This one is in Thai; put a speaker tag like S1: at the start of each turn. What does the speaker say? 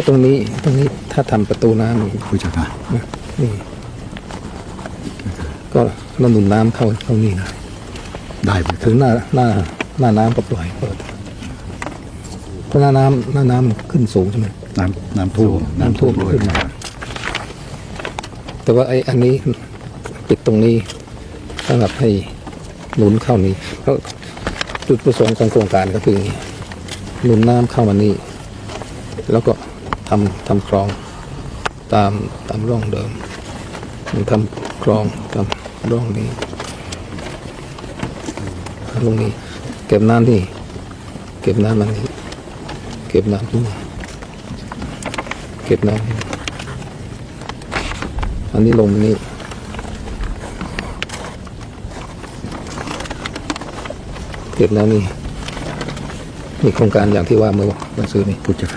S1: ก็ตรงนี้ตรงนี้ถ้าทำประตูน้ำนี่
S2: ผู้จัดการ
S1: นี่ก็ระหนุนน้ำเข้าเข้านี่นะ
S2: ได้ไหม
S1: ถึงหน้าหน้าหน้าน้ำก็ปล่อยเปิดเพราะหน้าน้ำหน้าน้ำมันขึ้นสูงใช่ไหม
S2: น้ำน้ำท่วม
S1: น้ำท่วม
S2: ด้วย
S1: ขึ้นมาแต่ว่าไอ้อันนี้ปิดตรงนี้สำหรับให้หนุนเข้านี้เพราะจุดประสงค์ของโครงการก็คืออย่างนี้หนุนน้ำเข้ามานี่แล้วก็ ทำทำคลองตามตามร่องเดิมมันทำคลองตามร่องนี้ลงนี้ เก็บน้ำที่ เก็บน้ำมันนี้เก็บน้ำที่นี่เก็บน้ำอันนี้ลงนี้เก็บน้ำนี่นี่โครงการอย่างที่ว่าเมื่อวันซื้อนี่
S2: ผู้จัดการ